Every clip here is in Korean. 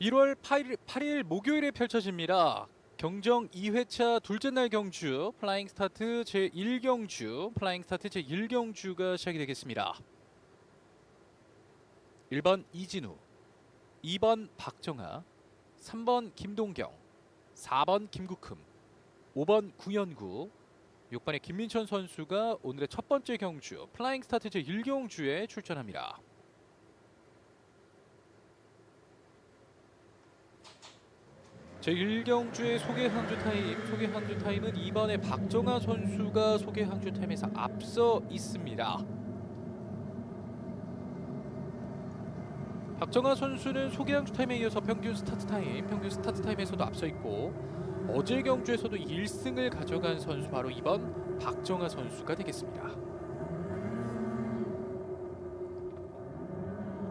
1월 8일, 8일 목요일에 펼쳐집니다. 경정 2회차 둘째 날 경주 플라잉 스타트 제 1경주 플라잉 스타트 제 1경주가 시작이 되겠습니다. 1번 이진우, 2번 박정아, 3번 김동경, 4번 김국흠, 5번 구현구, 6번의 김민천 선수가 오늘의 첫 번째 경주 플라잉 스타트 제 1경주에 출전합니다. 제 1경주의 소개 항주 타임, 소개 항주 타임은 이번에 박정아 선수가 소개 항주 타임에서 앞서 있습니다. 박정아 선수는 소개 항주 타임에 이어서 평균 스타트 타임, 평균 스타트 타임에서도 앞서 있고 어제 경주에서도 1승을 가져간 선수 바로 이번 박정아 선수가 되겠습니다.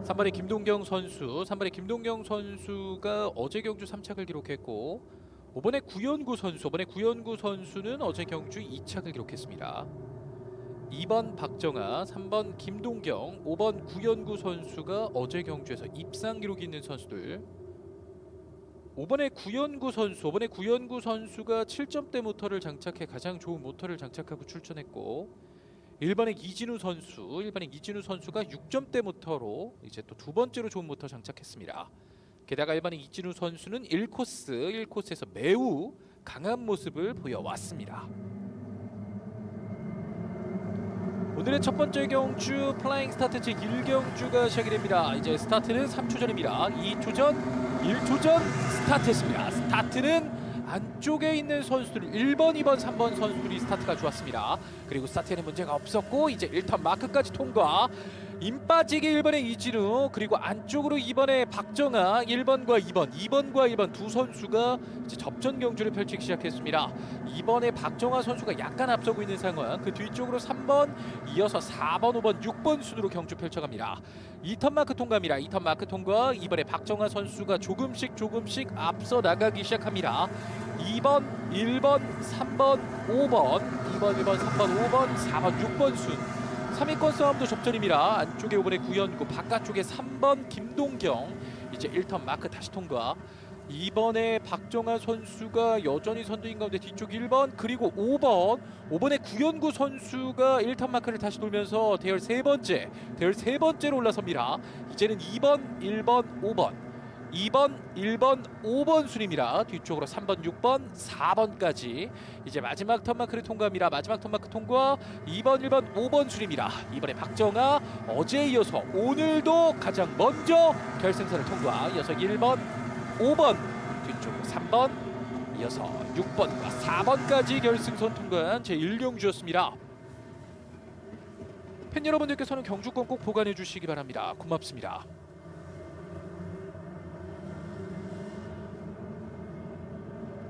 3번의 김동경 선수, 3번의 김동경 선수가 어제 경주 3착을 기록했고 5번의 구현구 선수, 5번의 구현구 선수는 어제 경주 2착을 기록했습니다. 2번 박정아, 3번 김동경, 5번 구현구 선수가 어제 경주에서 입상 기록이 있는 선수들. 5번의 구현구 선수, 5번의 구현구 선수가 7점대 모터를 장착해 가장 좋은 모터를 장착하고 출전했고 1번의 이진우 선수, 1번의 이진우 선수가 6점대 모터로 이제 또 두 번째로 좋은 모터 장착했습니다. 게다가 1번의 이진우 선수는 1코스, 1코스에서 매우 강한 모습을 보여왔습니다. 오늘의 첫 번째 경주 플라잉 스타트 제 1경주가 시작이 됩니다. 이제 스타트는 3초 전입니다. 2초 전, 1초 전 스타트했습니다. 스타트는 안쪽에 있는 선수들 1번, 2번, 3번 선수들이 스타트가 좋았습니다. 그리고 스타트에는 문제가 없었고 이제 1턴 마크까지 통과. 임 빠지기 1번의 이진우 그리고 안쪽으로 2번의 박정아 1번과 2번 2번과 1번 두 선수가 이제 접전 경주를 펼치기 시작했습니다. 2번의 박정아 선수가 약간 앞서고 있는 상황 그 뒤쪽으로 3번 이어서 4번 5번 6번 순으로 경주 펼쳐갑니다. 2턴 마크 통과입니다. 2턴 마크 통과 이번에 박정아 선수가 조금씩 조금씩 앞서 나가기 시작합니다. 2번, 1번, 3번, 5번, 2번, 1번, 3번, 5번, 4번, 6번 순 3위권 싸움도 접전입니다. 안쪽에 5번의 구현구, 바깥쪽에 3번 김동경. 이제 1턴 마크 다시 통과. 2번에 박정아 선수가 여전히 선두인 가운데 뒤쪽 1번 그리고 5번 5번의 구현구 선수가 1턴 마크를 다시 돌면서 대열 세 번째 대열 세 번째로 올라섭니다. 이제는 2번, 1번, 5번 2번, 1번, 5번 순입니다. 뒤쪽으로 3번, 6번, 4번까지 이제 마지막 턴마크를 통과합니다. 마지막 턴마크 통과 2번, 1번, 5번 순입니다. 이번에 박정아 어제에 이어서 오늘도 가장 먼저 결승선을 통과. 이어서 1번, 5번 뒤쪽으로 3번 이어서 6번과 4번까지 결승선 통과한 제 1경주였습니다. 팬 여러분들께서는 경주권 꼭 보관해 주시기 바랍니다. 고맙습니다.